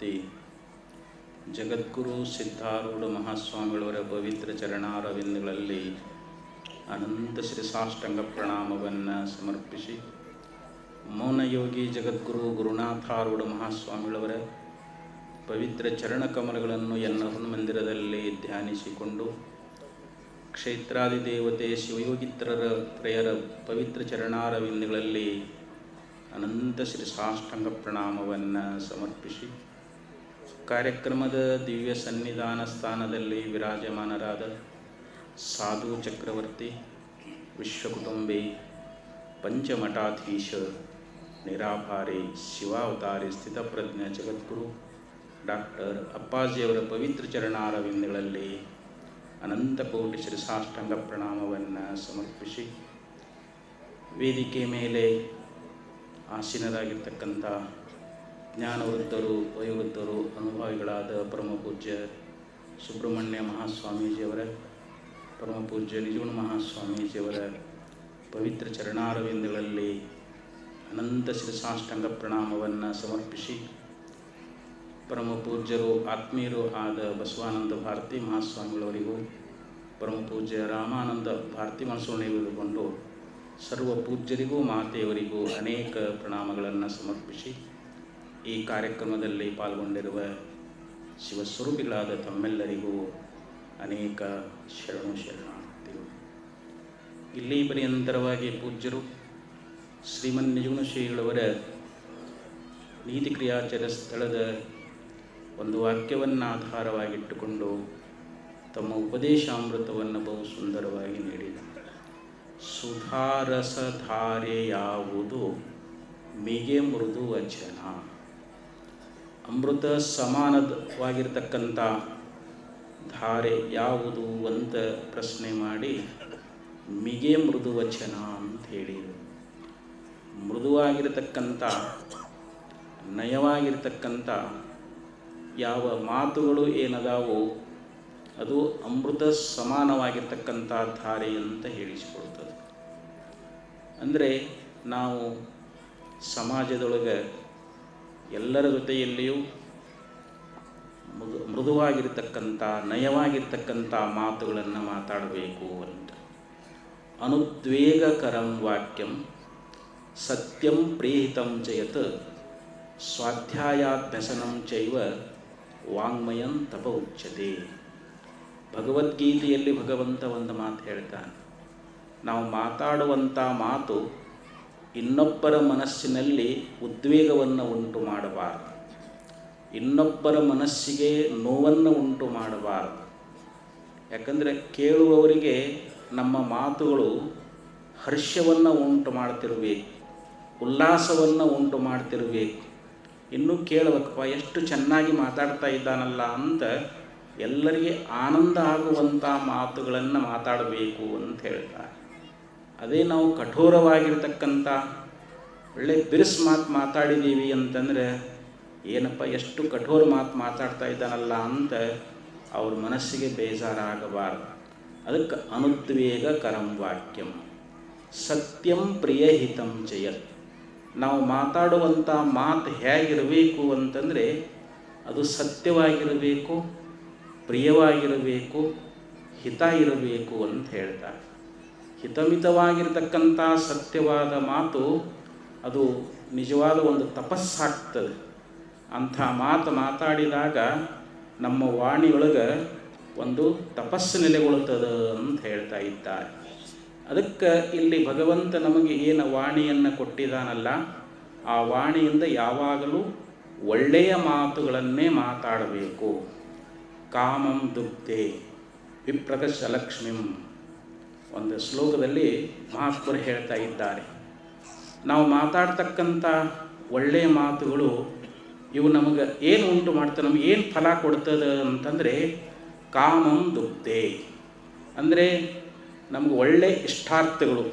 ಚಕ್ರವರ್ತಿ ಜಗದ್ಗುರು ಸಿದ್ಧಾರೂಢ ಮಹಾಸ್ವಾಮಿಗಳವರ ಪವಿತ್ರ ಚರಣಾರವಿಂದಗಳಲ್ಲಿ ಅನಂತ ಶ್ರೀ ಸಾಷ್ಟಾಂಗ ಪ್ರಣಾಮವನ್ನು ಸಮರ್ಪಿಸಿ ಮೌನಯೋಗಿ ಜಗದ್ಗುರು ಗುರುನಾಥಾರೂಢ ಮಹಾಸ್ವಾಮಿಗಳವರ ಪವಿತ್ರ ಚರಣಕಮಲಗಳನ್ನು ಎನ್ನ ಮಂದಿರದಲ್ಲಿ ಧ್ಯಾನಿಸಿಕೊಂಡು ಕ್ಷೇತ್ರಾದಿ ದೇವತೆ ಶಿವಯೋಗಿತ್ರರ ಪ್ರೇಯರ ಪವಿತ್ರ ಚರಣಾರವಿಂದಗಳಲ್ಲಿ ಅನಂತ ಶ್ರೀ ಸಾಷ್ಟಾಂಗ ಪ್ರಣಾಮವನ್ನು ಸಮರ್ಪಿಸಿ ಕಾರ್ಯಕ್ರಮದ ದಿವ್ಯ ಸನ್ನಿಧಾನ ಸ್ಥಾನದಲ್ಲಿ ವಿರಾಜಮಾನರಾದ ಸಾಧು ಚಕ್ರವರ್ತಿ, ವಿಶ್ವಕುಟುಂಬಿ, ಪಂಚಮಠಾಧೀಶ, ನಿರಾಭಾರಿ, ಶಿವಾವತಾರಿ ಸ್ಥಿತಪ್ರಜ್ಞ ಜಗದ್ಗುರು ಡಾಕ್ಟರ್ ಅಪ್ಪಾಜಿಯವರ ಪವಿತ್ರ ಚರಣಾರವಿಂದಗಳಲ್ಲಿ ಅನಂತ ಕೋಟಿ ಶ್ರೀ ಸಾಷ್ಟಾಂಗ ಪ್ರಣಾಮವನ್ನು ಸಮರ್ಪಿಸಿ ವೇದಿಕೆ ಮೇಲೆ ಆಸೀನರಾಗಿರ್ತಕ್ಕಂಥ ಜ್ಞಾನವೃದ್ಧರು ವಯೋವೃತ್ತರು ಅನುಭವಿಗಳಾದ ಪರಮ ಪೂಜ್ಯ ಸುಬ್ರಹ್ಮಣ್ಯ ಮಹಾಸ್ವಾಮೀಜಿಯವರ ಪರಮ ಪೂಜ್ಯ ನಿಜಗುಣ ಮಹಾಸ್ವಾಮೀಜಿಯವರ, ಪವಿತ್ರ ಚರಣಾರವಿಂದಗಳಲ್ಲಿ ಅನಂತ ಶ್ರೀ ಸಾಷ್ಟಾಂಗ ಪ್ರಣಾಮವನ್ನು ಸಮರ್ಪಿಸಿ ಪರಮ ಪೂಜ್ಯರು ಆತ್ಮೀಯರು ಆದ ಬಸವಾನಂದ ಭಾರತಿ ಮಹಾಸ್ವಾಮಿಗಳವರಿಗೂ ಪರಮ ಪೂಜ್ಯ ರಾಮಾನಂದ ಭಾರತಿ ಮನಸ್ಸು ಸರ್ವ ಪೂಜ್ಯರಿಗೂ ಮಾತೆಯವರಿಗೂ ಅನೇಕ ಪ್ರಣಾಮಗಳನ್ನು ಸಮರ್ಪಿಸಿ ಈ ಕಾರ್ಯಕ್ರಮದಲ್ಲಿ ಪಾಲ್ಗೊಂಡಿರುವ ಶಿವಸ್ವರೂಪಿಗಳಾದ ತಮ್ಮೆಲ್ಲರಿಗೂ ಅನೇಕ ಶರಣು ಶರಣಾರ್ಥಿಗಳು. ಇಲ್ಲಿ ಪರ್ಯಂತರವಾಗಿ ಪೂಜ್ಯರು ಶ್ರೀಮನ್ ನಿಜಗುಣ ಶ್ರೀಗಳವರ ನೀತಿ ಕ್ರಿಯಾಚಾರ ಸ್ಥಳದ ಒಂದು ವಾಕ್ಯವನ್ನು ಆಧಾರವಾಗಿಟ್ಟುಕೊಂಡು ತಮ್ಮ ಉಪದೇಶಾಮೃತವನ್ನು ಬಹು ಸುಂದರವಾಗಿ ನೀಡಿದ ಸುಧಾರಸಧಾರೆ ಯಾವುದು? ಮಿಗೆ ಮೃದು ವಚನ. ಅಮೃತ ಸಮಾನವಾಗಿರ್ತಕ್ಕಂಥ ಧಾರೆ ಯಾವುದು ಅಂತ ಪ್ರಶ್ನೆ ಮಾಡಿ, ಮಿಗೆ ಮೃದುವಚನ ಅಂತ ಹೇಳಿದರು ಮೃದುವಾಗಿರತಕ್ಕಂಥ, ನಯವಾಗಿರ್ತಕ್ಕಂಥ ಯಾವ ಮಾತುಗಳು ಏನದಾವೋ, ಅದು ಅಮೃತ ಸಮಾನವಾಗಿರ್ತಕ್ಕಂಥ ಧಾರೆ ಅಂತ ಹೇಳಿಸಿಕೊಡ್ತದೆ ಅಂದರೆ ನಾವು ಸಮಾಜದೊಳಗೆ ಎಲ್ಲರ ಜೊತೆಯಲ್ಲಿಯೂ ಮೃದು, ಮೃದುವಾಗಿರ್ತಕ್ಕಂಥ, ನಯವಾಗಿರ್ತಕ್ಕಂಥ ಮಾತುಗಳನ್ನು ಮಾತಾಡಬೇಕು ಅಂತ. ಅನುದ್ವೇಗಕರಂ ವಾಕ್ಯಂ ಸತ್ಯಂ ಪ್ರೇಹಿತಂ ಚಯತ್ ಸ್ವಾಧ್ಯಾಯಾಭ್ಯಸನಂ ಚೈವ ವಾಂಗ್ಮಯಂ ತಪ ಉಚ್ಯತೆ. ಭಗವದ್ಗೀತೆಯಲ್ಲಿ ಭಗವಂತ ಒಂದು ಮಾತು ಹೇಳ್ತಾನೆ, ನಾವು ಮಾತಾಡುವಂಥ ಮಾತು ಇನ್ನೊಬ್ಬರ ಮನಸ್ಸಿನಲ್ಲಿ ಉದ್ವೇಗವನ್ನು ಉಂಟು ಮಾಡಬಾರದು. ಇನ್ನೊಬ್ಬರ ಮನಸ್ಸಿಗೆ ನೋವನ್ನು ಉಂಟು ಮಾಡಬಾರದು. ಯಾಕಂದರೆ ಕೇಳುವವರಿಗೆ ನಮ್ಮ ಮಾತುಗಳು ಹರ್ಷವನ್ನು ಉಂಟು ಮಾಡ್ತಿರಬೇಕು, ಉಲ್ಲಾಸವನ್ನು ಉಂಟು ಮಾಡ್ತಿರಬೇಕು. ಇನ್ನೂ ಕೇಳಬೇಕಪ್ಪ, ಎಷ್ಟು ಚೆನ್ನಾಗಿ ಮಾತಾಡ್ತಾ ಇದ್ದಾನಲ್ಲ ಅಂತ ಎಲ್ಲರಿಗೆ ಆನಂದ ಆಗುವಂಥ ಮಾತುಗಳನ್ನು ಮಾತಾಡಬೇಕು ಅಂತ ಹೇಳ್ತಾರೆ. ಅದೇ ನಾವು ಕಠೋರವಾಗಿರ್ತಕ್ಕಂಥ ಒಳ್ಳೆ ಬಿರುಸ್ ಮಾತು ಮಾತಾಡಿದ್ದೀವಿ ಅಂತಂದರೆ, ಏನಪ್ಪ ಎಷ್ಟು ಕಠೋರ ಮಾತು ಮಾತಾಡ್ತಾ ಇದ್ದಾನಲ್ಲ ಅಂತ ಅವ್ರ ಮನಸ್ಸಿಗೆ ಬೇಜಾರಾಗಬಾರದು. ಅದಕ್ಕೆ ಅನುದ್ವೇಗ ಕರಂ ವಾಕ್ಯಂ. ಸತ್ಯಂ ಪ್ರಿಯಹಿತಂ ಜಯತ್. ನಾವು ಮಾತಾಡುವಂಥ ಮಾತು ಹೇಗಿರಬೇಕು ಅಂತಂದರೆ, ಅದು ಸತ್ಯವಾಗಿರಬೇಕು, ಪ್ರಿಯವಾಗಿರಬೇಕು, ಹಿತ ಇರಬೇಕು ಅಂತ ಹೇಳ್ತಾರೆ. ಹಿತಮಿತವಾಗಿರ್ತಕ್ಕಂಥ ಸತ್ಯವಾದ ಮಾತು ಅದು ನಿಜವಾದ ಒಂದು ತಪಸ್ಸಾಗ್ತದೆ. ಅಂಥ ಮಾತು ಮಾತಾಡಿದಾಗ ನಮ್ಮ ವಾಣಿಯೊಳಗೆ ಒಂದು ತಪಸ್ಸು ನೆಲೆಗೊಳ್ಳುತ್ತದೆ ಅಂತ ಹೇಳ್ತಾ ಇದ್ದಾರೆ. ಅದಕ್ಕೆ ಇಲ್ಲಿ ಭಗವಂತ ನಮಗೆ ಏನು ವಾಣಿಯನ್ನು ಕೊಟ್ಟಿದ್ದಾನಲ್ಲ, ಆ ವಾಣಿಯಿಂದ ಯಾವಾಗಲೂ ಒಳ್ಳೆಯ ಮಾತುಗಳನ್ನೇ ಮಾತಾಡಬೇಕು. ಕಾಮಂ ದುಗ್ಧೆ ವಿಪ್ರಕಶ ಲಕ್ಷ್ಮಿಂ ಒಂದು ಶ್ಲೋಕದಲ್ಲಿ ಮಹಾತ್ಮರು ಹೇಳ್ತಾ ಇದ್ದಾರೆ. ನಾವು ಮಾತಾಡ್ತಕ್ಕಂಥ ಒಳ್ಳೆಯ ಮಾತುಗಳು ಇವು ನಮಗೆ ಏನು ಉಂಟು ಮಾಡ್ತದೆ, ನಮಗೆ ಏನು ಫಲ ಕೊಡ್ತದೆ ಅಂತಂದರೆ ಕಾಮಂ ದುಗ್ಧೆ ಅಂದರೆ ನಮಗೆ ಒಳ್ಳೆಯ ಇಷ್ಟಾರ್ಥಗಳು,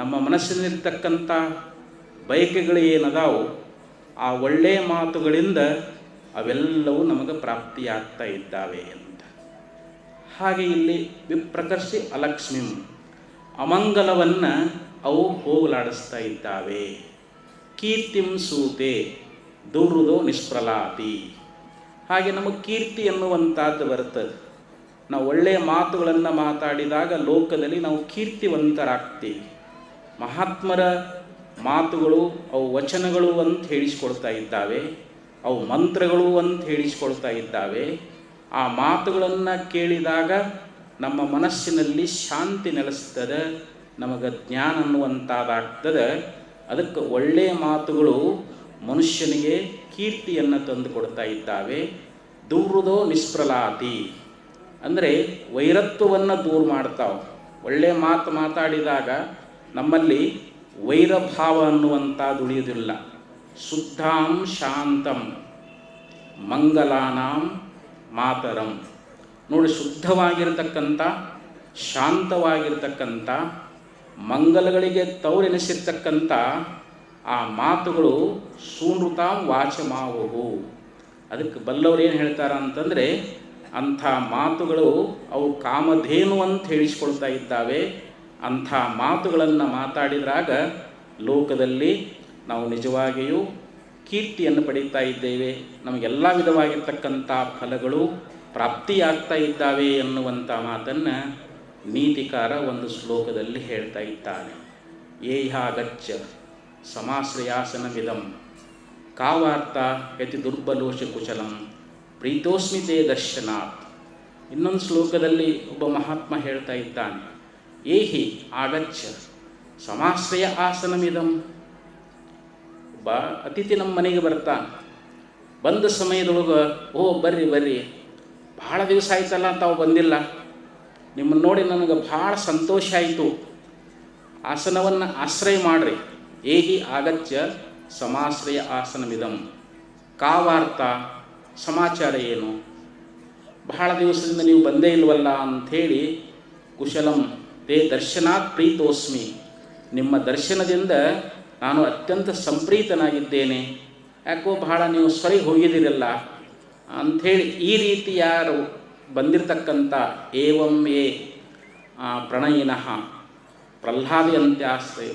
ನಮ್ಮ ಮನಸ್ಸಿನಲ್ಲಿರ್ತಕ್ಕಂಥ ಬಯಕೆಗಳು ಏನದಾವು ಆ ಒಳ್ಳೆಯ ಮಾತುಗಳಿಂದ ಅವೆಲ್ಲವೂ ನಮಗೆ ಪ್ರಾಪ್ತಿಯಾಗ್ತಾ ಇದ್ದಾವೆ ಅಂತ. ಹಾಗೆ ಇಲ್ಲಿ ವಿಪ್ರಕರ್ಷಿ ಅಲಕ್ಷ್ಮಿಂ. ಅಮಂಗಲವನ್ನು ಅವು ಹೋಗಲಾಡಿಸ್ತಾ ಇದ್ದಾವೆ. ಕೀರ್ತಿಂ ಸೂತೆ ದುರ್ಹೃದೋ ನಿಷ್ಪ್ರಲಾತಿ ಹಾಗೆ ನಮಗೆ ಕೀರ್ತಿ ಎನ್ನುವಂಥದ್ದು ಬರ್ತದೆ. ನಾವು ಒಳ್ಳೆಯ ಮಾತುಗಳನ್ನು ಮಾತಾಡಿದಾಗ ಲೋಕದಲ್ಲಿ ನಾವು ಕೀರ್ತಿವಂತರಾಗ್ತೀವಿ. ಮಹಾತ್ಮರ ಮಾತುಗಳು, ಅವು ವಚನಗಳು ಅಂತ ಹೇಳಿಸ್ಕೊಳ್ತಾ ಇದ್ದಾವೆ. ಅವು ಮಂತ್ರಗಳು ಅಂತ ಹೇಳಿಸ್ಕೊಳ್ತಾ ಇದ್ದಾವೆ. ಆ ಮಾತುಗಳನ್ನು ಕೇಳಿದಾಗ ನಮ್ಮ ಮನಸ್ಸಿನಲ್ಲಿ ಶಾಂತಿ ನೆಲೆಸ್ತದೆ, ನಮಗೆ ಜ್ಞಾನ ಅನ್ನುವಂಥದ್ದಾಗ್ತದೆ ಅದಕ್ಕೆ ಒಳ್ಳೆಯ ಮಾತುಗಳು ಮನುಷ್ಯನಿಗೆ ಕೀರ್ತಿಯನ್ನು ತಂದು ಕೊಡ್ತಾ ಇದ್ದಾವೆ. ದೂರುದೋ ನಿಷ್ಪ್ರಲಾತಿ. ಅಂದರೆ ವೈರತ್ವವನ್ನು ದೂರ ಮಾಡ್ತಾವೆ. ಒಳ್ಳೆಯ ಮಾತು ಮಾತಾಡಿದಾಗ ನಮ್ಮಲ್ಲಿ ವೈರಭಾವ ಅನ್ನುವಂಥದ್ದು ಉಳಿಯೋದಿಲ್ಲ. ಶುದ್ಧಾಂ ಶಾಂತಂ ಮಂಗಲಾನಾಂ ಮಾತರಂ. ನೋಡಿ, ಶುದ್ಧವಾಗಿರತಕ್ಕಂಥ, ಶಾಂತವಾಗಿರ್ತಕ್ಕಂಥ, ಮಂಗಲಗಳಿಗೆ ತೌರೆನಿಸಿರ್ತಕ್ಕಂಥ ಆ ಮಾತುಗಳು ಸೂನೃತಾಂ ವಾಚಮಾವುವು ಅದಕ್ಕೆ ಬಲ್ಲವರು ಏನು ಹೇಳ್ತಾರ ಅಂತಂದರೆ, ಅಂಥ ಮಾತುಗಳು ಅವು ಕಾಮಧೇನು ಅಂತ ಹೇಳಿಸ್ಕೊಳ್ತಾ ಇದ್ದಾವೆ. ಅಂಥ ಮಾತುಗಳನ್ನು ಮಾತಾಡಿದ್ರಾಗ ಲೋಕದಲ್ಲಿ ನಾವು ನಿಜವಾಗಿಯೂ ಕೀರ್ತಿಯನ್ನು ಪಡೀತಾ ಇದ್ದೇವೆ. ನಮಗೆಲ್ಲ ವಿಧವಾಗಿರ್ತಕ್ಕಂಥ ಫಲಗಳು ಪ್ರಾಪ್ತಿಯಾಗ್ತಾ ಇದ್ದಾವೆ ಎನ್ನುವಂಥ ಮಾತನ್ನು ನೀತಿಕಾರ ಒಂದು ಶ್ಲೋಕದಲ್ಲಿ ಹೇಳ್ತಾ ಇದ್ದಾನೆ. ಏಹ್ಯಾಗಚ್ಚ ಸಮಾಶ್ರಯಾಸನವಿದಂ. ಕಾವಾರ್ಥ ಯತಿ ದುರ್ಬಲೋಷ ಕುಶಲಂ. ಪ್ರೀತೋಸ್ಮಿ ತೇ ದರ್ಶನಾತ್. ಇನ್ನೊಂದು ಶ್ಲೋಕದಲ್ಲಿ ಒಬ್ಬ ಮಹಾತ್ಮ ಹೇಳ್ತಾ ಇದ್ದಾನೆ. ಏಹಿ ಆಗಚ್ಚ ಸಮಾಶ್ರಯ ಆಸನಮಿದಂ. ಒಬ್ಬ ಅತಿಥಿ ನಮ್ಮ ಮನೆಗೆ ಬರ್ತಾ. ಬಂದ ಸಮಯದೊಳಗೆ, ಓ, ಬರ್ರಿ ಬರ್ರಿ. ಭಾಳ ದಿವಸ ಆಯ್ತಲ್ಲ ತಾವು ಬಂದಿಲ್ಲ. ನಿಮ್ಮನ್ನು ನೋಡಿ ನನಗೆ ಭಾಳ ಸಂತೋಷ ಆಯಿತು. ಆಸನವನ್ನು ಆಶ್ರಯ ಮಾಡ್ರಿ. ಏಹಿ ಆಗತ್ಯ ಸಮಾಶ್ರಯ ಆಸನವಿದಂ ಕಾವಾರ್ಥ ಸಮಾಚಾರ ಏನು? ಬಹಳ ದಿವಸದಿಂದ ನೀವು ಬಂದೇ ಇಲ್ವಲ್ಲ ಅಂಥೇಳಿ ಕುಶಲಂ, ತೇ ದರ್ಶನಾತ್ ಪ್ರೀತೋಸ್ಮಿ. ನಿಮ್ಮ ದರ್ಶನದಿಂದ ನಾನು ಅತ್ಯಂತ ಸಂಪ್ರೀತನಾಗಿದ್ದೇನೆ. ಯಾಕೋ ಬಹಳ ನೀವು ಸರಿ ಹೋಗಿದ್ದೀರಲ್ಲ. ಅಂಥೇಳಿ ಈ ರೀತಿ ಯಾರು ಬಂದಿರತಕ್ಕಂಥ ಏವಂ ಏ ಪ್ರಣಯಿನಃ ಪ್ರಹ್ಲಾದಿ ಅಂತ್ಯ ಆಶ್ರಯ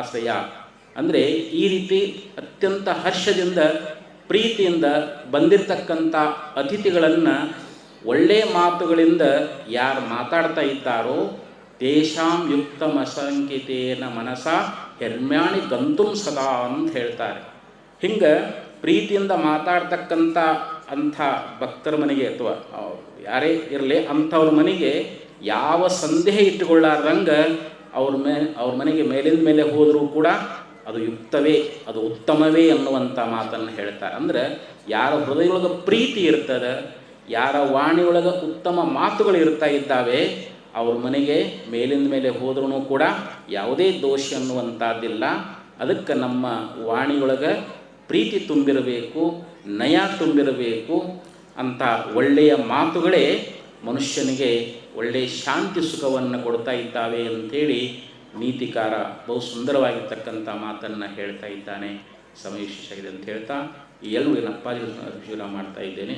ಆಶ್ರಯ. ಅಂದರೆ ಈ ರೀತಿ ಅತ್ಯಂತ ಹರ್ಷದಿಂದ, ಪ್ರೀತಿಯಿಂದ ಬಂದಿರತಕ್ಕಂಥ ಅತಿಥಿಗಳನ್ನು ಒಳ್ಳೆಯ ಮಾತುಗಳಿಂದ ಯಾರು ಮಾತಾಡ್ತಾ ಇದ್ದಾರೋ, ತೇಷಾಂ ಯುಕ್ತಮಸಂಕಿತೇನ ಮನಸ ಹೆರ್ಮ್ಯಾಣಿ ಗಂತುಂ ಸದಾ ಅಂತ ಹೇಳ್ತಾರೆ. ಹಿಂಗೆ ಪ್ರೀತಿಯಿಂದ ಮಾತಾಡ್ತಕ್ಕಂಥ ಅಂಥ ಭಕ್ತರ ಮನೆಗೆ ಅಥವಾ ಯಾರೇ ಇರಲಿ ಅಂಥವ್ರ ಮನೆಗೆ ಯಾವ ಸಂದೇಹ ಇಟ್ಟುಕೊಳ್ಳಾರ್ದಂಗೆ ಅವ್ರ ಮೇ, ಅವ್ರ ಮನೆಗೆ ಮೇಲಿಂದ ಮೇಲೆ ಹೋದರೂ ಕೂಡ ಅದು ಯುಕ್ತವೇ, ಅದು ಉತ್ತಮವೇ ಅನ್ನುವಂಥ ಮಾತನ್ನು ಹೇಳ್ತಾರೆ. ಅಂದರೆ ಯಾರ ಹೃದಯದೊಳಗೆ ಪ್ರೀತಿ ಇರ್ತದೆ, ಯಾರ ವಾಣಿಯೊಳಗೆ ಉತ್ತಮ ಮಾತುಗಳು ಇರ್ತಾ ಇದ್ದಾವೆ ಅವ್ರ ಮನೆಗೆ ಮೇಲಿಂದ ಮೇಲೆ ಹೋದ್ರೂ ಕೂಡ ಯಾವುದೇ ದೋಷ ಅನ್ನುವಂಥದ್ದಿಲ್ಲ. ಅದಕ್ಕೆ ನಮ್ಮ ವಾಣಿಯೊಳಗೆ ಪ್ರೀತಿ ತುಂಬಿರಬೇಕು, ನಯ ತುಂಬಿರಬೇಕು ಅಂತ ಒಳ್ಳೆಯ ಮಾತುಗಳೇ ಮನುಷ್ಯನಿಗೆ ಒಳ್ಳೆಯ ಶಾಂತಿ ಸುಖವನ್ನು ಕೊಡ್ತಾ ಇದ್ದಾವೆ ಅಂಥೇಳಿ ನೀತಿಕಾರ ಬಹು ಸುಂದರವಾಗಿರ್ತಕ್ಕಂಥ ಮಾತನ್ನು ಹೇಳ್ತಾ ಇದ್ದಾನೆ ಸಮಯ ವಿಶೇಷ ಇದೆ ಅಂತ ಹೇಳ್ತಾ ಈ ಎಲ್ಲರೂ ಅಭಿಷೇಕ ಮಾಡ್ತಾ ಇದ್ದೇನೆ.